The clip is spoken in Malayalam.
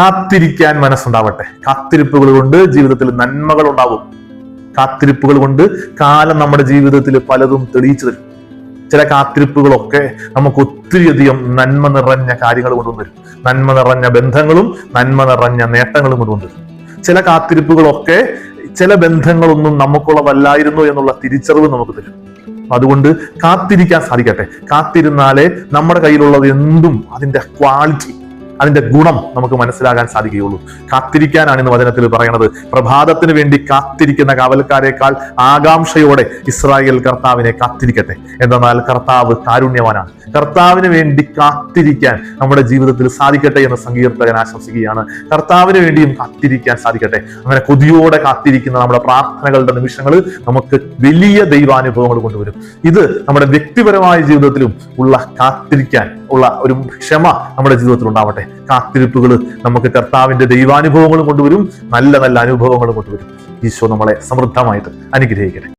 കാത്തിരിക്കാൻ മനസ്സുണ്ടാവട്ടെ. കാത്തിരിപ്പുകൾ കൊണ്ട് ജീവിതത്തിൽ നന്മകൾ ഉണ്ടാവും കാത്തിരിപ്പുകൾ കൊണ്ട് കാലം നമ്മുടെ ജീവിതത്തിൽ പലതും തെളിയിച്ചു തരും. ചില കാത്തിരിപ്പുകളൊക്കെ നമുക്ക് ഒത്തിരിയധികം നന്മ നിറഞ്ഞ കാര്യങ്ങൾ കൊണ്ടുവരും നന്മ നിറഞ്ഞ ബന്ധങ്ങളും നന്മ നിറഞ്ഞ നേട്ടങ്ങളും കൊണ്ടുവരും ചില കാത്തിരിപ്പുകളൊക്കെ ചില ബന്ധങ്ങളൊന്നും നമുക്കുള്ളതല്ലായിരുന്നു എന്നുള്ള തിരിച്ചറിവ് നമുക്ക് തരും. അതുകൊണ്ട് കാത്തിരിക്കാൻ സാധിക്കട്ടെ. കാത്തിരുന്നാലേ നമ്മുടെ കയ്യിലുള്ളത് എന്തും അതിന്റെ ക്വാളിറ്റി അതിന്റെ ഗുണം നമുക്ക് മനസ്സിലാകാൻ സാധിക്കുകയുള്ളൂ. കാത്തിരിക്കാനാണ് ഇന്ന് വചനത്തിൽ പറയുന്നത് പ്രഭാതത്തിന് വേണ്ടി കാത്തിരിക്കുന്ന കാവൽക്കാരേക്കാൾ ആകാംക്ഷയോടെ ഇസ്രായേൽ കർത്താവിനെ കാത്തിരിക്കട്ടെ. എന്തെന്നാൽ കർത്താവ് കാരുണ്യവാനാണ്. കർത്താവിന് വേണ്ടി കാത്തിരിക്കാൻ നമ്മുടെ ജീവിതത്തിൽ സാധിക്കട്ടെ എന്ന് സങ്കീർത്തകൻ ആശംസിക്കുകയാണ്. കർത്താവിന് വേണ്ടിയും കാത്തിരിക്കാൻ സാധിക്കട്ടെ. അങ്ങനെ കൊതിയോടെ കാത്തിരിക്കുന്ന നമ്മുടെ പ്രാർത്ഥനകളുടെ നിമിഷങ്ങൾ നമുക്ക് വലിയ ദൈവാനുഭവങ്ങൾ കൊണ്ടുവരും. ഇത് നമ്മുടെ വ്യക്തിപരമായ ജീവിതത്തിലും ഉള്ള കാത്തിരിക്കാൻ ഉള്ള ഒരു ക്ഷമ നമ്മുടെ ജീവിതത്തിൽ ഉണ്ടാവട്ടെ. കാത്തിരിപ്പുകൾ നമുക്ക് കർത്താവിന്റെ ദൈവാനുഭവങ്ങളും കൊണ്ടുവരും. നല്ല നല്ല അനുഭവങ്ങളും കൊണ്ടുവരും. ഈശോ നമ്മളെ സമൃദ്ധമായിട്ട് അനുഗ്രഹിക്കട്ടെ.